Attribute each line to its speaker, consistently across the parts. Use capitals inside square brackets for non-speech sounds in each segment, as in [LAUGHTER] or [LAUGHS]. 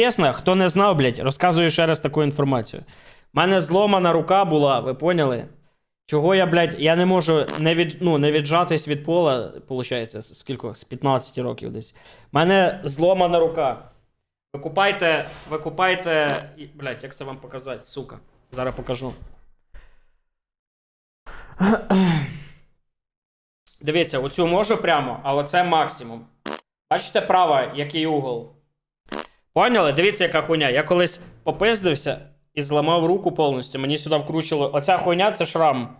Speaker 1: Чесно, хто не знав, блядь, розказую ще раз таку інформацію. У мене зломана рука була, ви поняли? Чого я, блядь, я не можу не, від, ну, не віджатись від пола, виходить, скільки? З 15 років десь. У мене зломана рука. Викупайте, викупайте. Блядь, як це вам показати, сука. Зараз покажу. Дивіться, оцю можу прямо, а оце максимум. Бачите право, який угол? Поняли? Дивіться, яка хуйня. Я колись попиздився і зламав руку повністю. Мені сюди вкручували. Оця хуйня це шрам.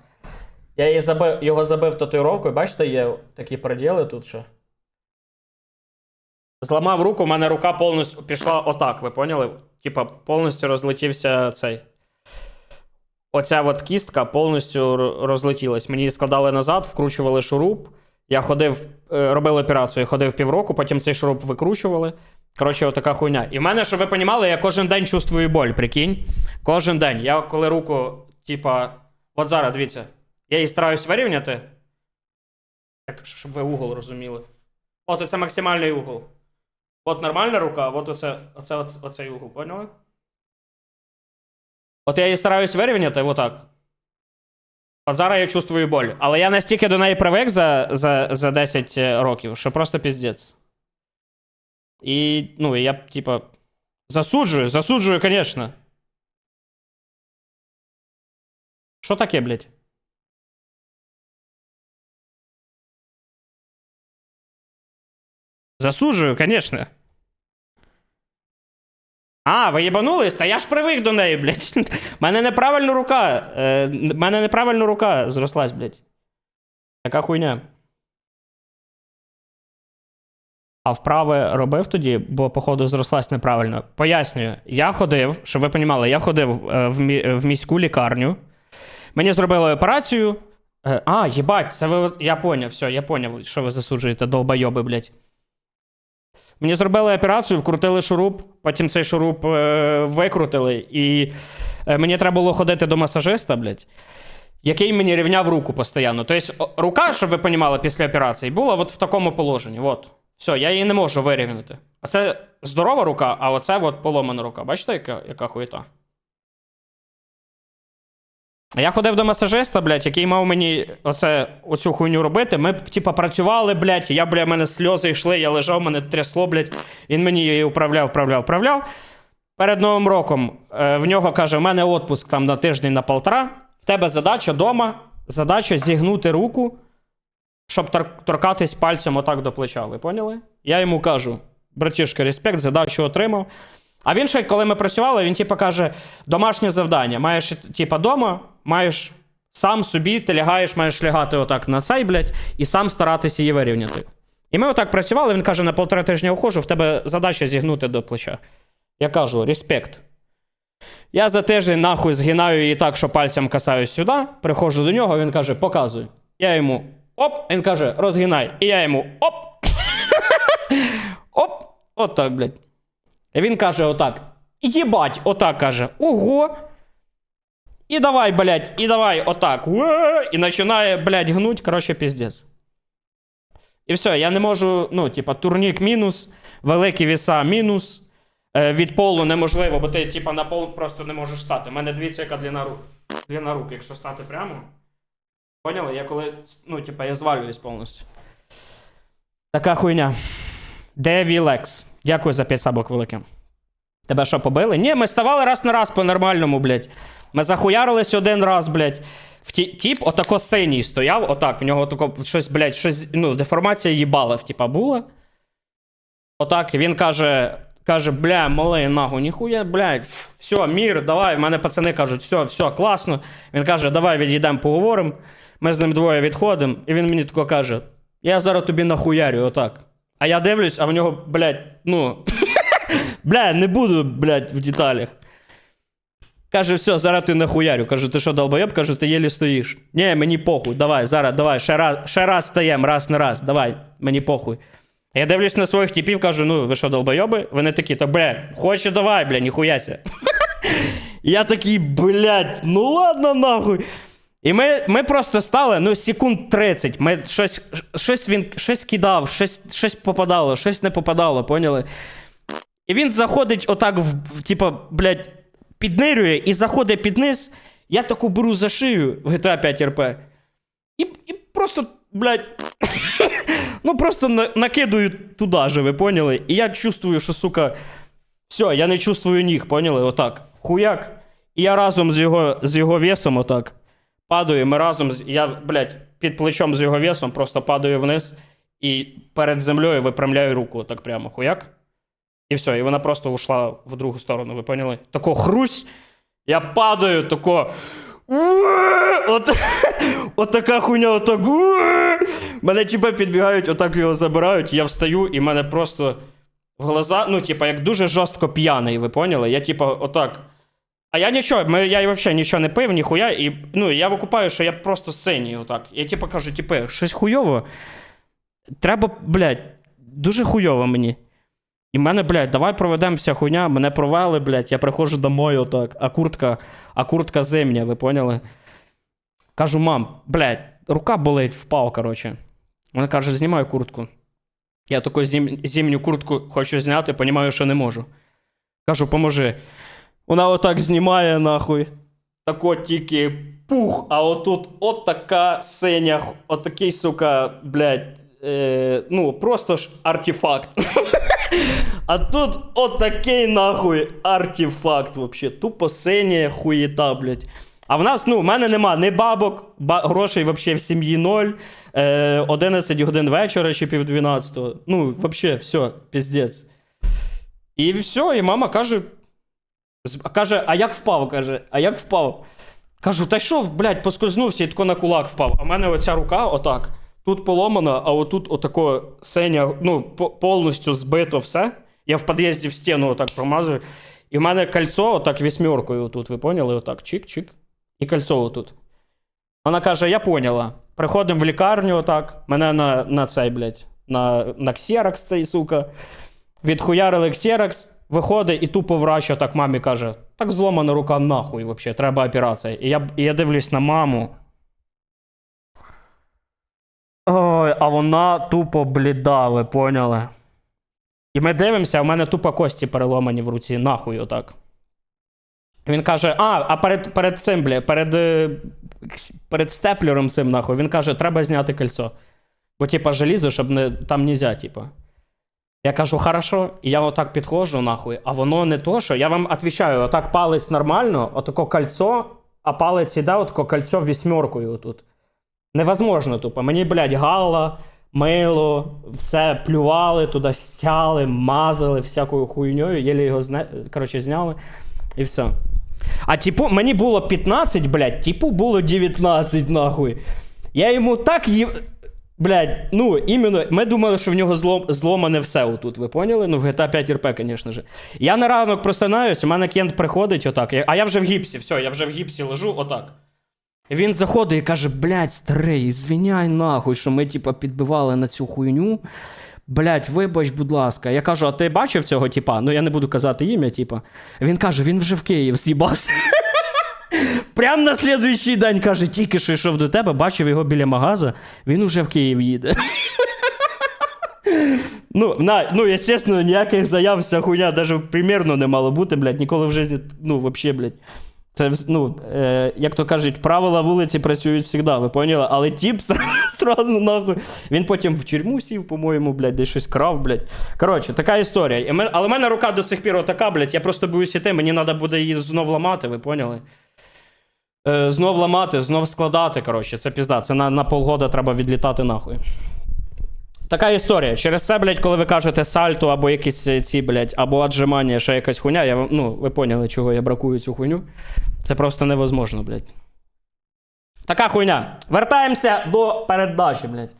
Speaker 1: Я її забив, його забив татуїровкою. Бачите, є такі проділи тут ще. Зламав руку, у мене рука повністю пішла отак, ви поняли? Типа, повністю розлетівся цей. Оця от кістка повністю розлетілась. Мені її складали назад, вкручували шуруп. Я ходив, е, робив операцію, ходив півроку, потім цей шуруп викручували. Коротше, отака хуйня. І в мене, щоб ви понімали, я кожен день чувствую боль, прикинь. Кожен день. Я коли руку, типа, от зараз, дивіться, я її стараюсь вирівняти. Так, щоб ви угол розуміли. От це максимальний угол. От нормальна рука, от оце, оце, оце, оцей угол, поняли? От я її стараюсь вирівняти, отак. От зараз я чувствую боль. Але я настільки до неї привик за, за, за 10 років, що просто піздець. І, ну, я, типа, засуджую, засуджую, звісно. Що таке, блядь? Засуджую, звісно. А, ви єбанулись? Та я ж привик до неї, блядь. [LAUGHS] У мене неправильна рука. Е, в мене неправильна рука зрослась, блядь. Така хуйня. А вправи робив тоді, бо, походу, зрослась неправильно. Пояснюю, я ходив, щоб ви розуміли, я ходив е, в, мі- в міську лікарню. Мені зробили операцію. Е, А, їбать, це ви. Я поняв, все, я поняв, що ви засуджуєте, долбойоби, блядь. Мені зробили операцію, вкрутили шуруп, потім цей шуруп е, викрутили, і е, мені треба було ходити до масажиста, блядь, який мені рівняв руку постійно. Тобто, рука, щоб ви розуміли, після операції, була от в такому положенні. От. Все, я її не можу вирівняти. Оце здорова рука, а оце от поломана рука. Бачите, яка, яка хуєта? Я ходив до масажиста, блядь, який мав мені оце, оцю хуйню робити. Ми, типа, працювали, блядь, я, бля, в мене сльози йшли, я лежав, мене трясло, блядь. Він мені її управляв, управляв, управляв. Перед Новим роком е, в нього каже: в мене отпуск там на тиждень на полтора. В тебе задача дома, задача зігнути руку, щоб торкатись пальцем отак до плеча. Ви поняли? Я йому кажу: братішка, респект, задачу отримав. А він ще, коли ми працювали, він типу каже: домашнє завдання. Маєш, типу, дома, маєш сам собі, ти лягаєш, маєш лягати отак на цей, блядь, і сам старатися її вирівняти. І ми отак працювали, він каже: на полтора тижня входжу, в тебе задача зігнути до плеча. Я кажу: респект. Я за тиждень нахуй згинаю її так, що пальцем касаюсь сюди, приходжу до нього, він каже, показуй. Я йому оп, він каже, розгинай. І я йому оп. оп. Отак, блядь. І він каже отак. Єбать, отак каже. Ого. І давай, блядь, і давай отак. І починає, блядь, гнуть, коротше, піздець. І все, я не можу, ну, типа, турнік мінус, великі віса мінус. Е, від полу неможливо, бо ти, типа, на пол просто не можеш стати. У мене дивіться, яка длина рук. Длина рук, якщо стати прямо. Поняли? Я коли, ну, типа, я звалююсь повністю. Така хуйня. Де Вілекс? Дякую за 5 сабок велике. Тебе що, побили? Ні, ми ставали раз на раз по-нормальному, блядь. Ми захуярились один раз, блядь. В ті, тіп отако синій стояв, отак, в нього тако щось, блядь, щось, ну, деформація їбалив, типа, була. Отак, він каже, каже, бля, малий, нахуй, ніхуя, блядь, все, мір, давай. В мене пацани кажуть, все, все, класно. Він каже, давай відійдемо, поговоримо. Ми з ним двоє відходимо, і він мені тако каже: я зараз тобі нахуярю, отак. А я дивлюсь, а в нього, блядь, ну. [LAUGHS] бля, не буду, блядь, в деталях. Каже, все, зараз ти нахуярю. Кажу, ти що, долбойоб? Кажу, ти єлі стоїш. Ні, мені похуй, давай, зараз, давай, ще раз, ще раз стаємо, раз на раз, давай, мені похуй. Я дивлюсь на своїх типів, кажу, ну, ви що, долбойоби? Вони такі, та бля, хоче давай, бля, ніхуяся. [LAUGHS] Я такий, блядь, ну ладно, нахуй. І ми, ми просто стали, ну, секунд 30. Ми щось, щось він щось кидав, щось, щось попадало, щось не попадало, поняли? І він заходить отак, в, типа, блядь, піднирює і заходить під низ. Я таку беру за шию в GTA 5 RP. І, і просто, блядь, ну просто на, накидую туди же, ви поняли? І я чувствую, що, сука, все, я не чувствую ніг, поняли? Отак. Хуяк. І я разом з його, з його весом отак падаю, ми разом, я, блядь, під плечом з його весом просто падаю вниз і перед землею випрямляю руку отак прямо. Хуяк. І все, і вона просто ушла в другу сторону, ви поняли? Тако хрусь, я падаю, тако. От, от така хуйня, отак. Мене типа підбігають, отак його забирають, я встаю, і мене просто в глаза, ну, типа, як дуже жорстко п'яний, ви поняли? Я, типа, отак. А я нічого, я взагалі нічого не пив, ніхуя, і ну, я викупаю, що я просто синій отак. Я типу кажу, типу, щось хуйово. Треба, блядь, дуже хуйово мені. І мене, блядь, давай проведемо вся хуйня, мене провели, блядь, я приходжу домой отак, а куртка, а куртка зимня, ви поняли? Кажу, мам, блядь, рука болить, впав, коротше. Вона каже, знімай куртку. Я таку зім, зимню куртку хочу зняти, понімаю, що не можу. Кажу, поможи. Вона отак знімає, нахуй. Так от тільки пух, а отут от така синя, отакий, сука, блядь, е, ну, просто ж артефакт. [LAUGHS] А тут отакий нахуй артефакт вообще. Тупо синя хуєта, блядь. А в нас, ну, в мене нема ні бабок, ба- грошей вообще в сім'ї ноль. Е, 11 годин вечора чи пів 12. Ну, вообще, все, піздець. І все, і мама каже, Каже, а як впав? каже, а як впав? Кажу, та що, блядь, поскользнувся і тако на кулак впав. А в мене оця рука отак. Тут поломана, а отут отако синя, ну, повністю збито все. Я в під'їзді в стіну отак промазую. І в мене кольцо отак вісьмеркою отут, ви поняли? Отак, чик-чик. І кольцо отут. Вона каже: я поняла. Приходимо в лікарню, отак. Мене на, на цей, блядь, на, на ксерокс цей, сука. Відхуярили ксерокс, виходить і тупо врач так мамі каже: так зломана рука нахуй, вообще, треба операція. І я, і я дивлюсь на маму. Ой, а вона тупо бліда, ви поняли? І ми дивимося, в мене тупо кості переломані в руці, нахуй отак. Він каже: а, а перед, перед цим, бля, перед, е, перед степлером цим, нахуй, він каже, треба зняти кольцо. Бо, типа, желізо, щоб не, там нельзя, типа. Я кажу, хорошо, і я отак підходжу, нахуй, а воно не то, що. Я вам відповідаю, отак палець нормально, отако кольцо, а палець іде, отако кольцо вісьмеркою отут. Невозможно тупо. Мені, блядь, гала, мило, все плювали туди, стяли, мазали всякою хуйньою, єлі його зне... коротше, зняли, і все. А типу, мені було 15, блядь, типу було 19, нахуй. Я йому так їв. Блядь, ну, іменно, ми думали, що в нього злом, зломане все отут, ви поняли? Ну, в GTA 5 RP, звісно ж. Я на ранок просинаюсь, у мене кент приходить отак, а я вже в гіпсі, все, я вже в гіпсі лежу, отак. Він заходить і каже: блядь, старий, звіняй нахуй, що ми, типа, підбивали на цю хуйню. Блядь, вибач, будь ласка. Я кажу, а ти бачив цього типа? Ну я не буду казати ім'я, типа. Він каже, він вже в Київ з'їбався. [LAUGHS] Прям на слідуючий день каже, тільки що йшов до тебе, бачив його біля магаза, він уже в Київ їде. [LAUGHS] Ну, на, ну, естественно, ніяких заяв, вся хуйня, навіть примірно не мало бути, блядь, ніколи в житті, ну, вообще, блядь. Це, ну, е, як то кажуть, правила вулиці працюють завжди, ви поняли? Але тіп [LAUGHS] сразу нахуй. Він потім в тюрму сів, по-моєму, блядь, десь щось крав, блядь. Коротше, така історія. Але в мене рука до цих пір отака, блядь, я просто боюсь іти, мені треба буде її знов ламати, ви поняли? Е, знов ламати, знов складати, коротше, це пізда. Це на, на полгода треба відлітати нахуй. Така історія. Через це, блядь, коли ви кажете сальто або якісь ці, блядь, або отжимання, ще якась хуйня, я, ну, ви поняли, чого я бракую цю хуйню. Це просто невозможно, блядь. Така хуйня. Вертаємося до передачі, блядь.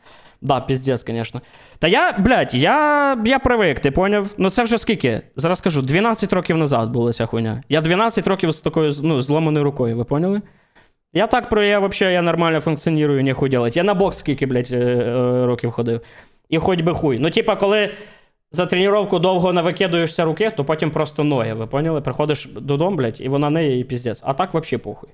Speaker 1: Да, піздець, звісно. Та я, блядь, я, я привик, ти поняв? Ну це вже скільки? Зараз скажу, 12 років назад була ця хуйня. Я 12 років з такою ну, зломаною рукою, ви поняли? Я так про я вообще я нормально функціоную, не делать. Я на бокс скільки, блядь, е, е, років ходив. І хоч би хуй. Ну, типа, коли за тренування довго навикидуєшся руки, то потім просто ноги, ви поняли? Приходиш додому, блядь, і вона неє і піздець. А так вообще похуй.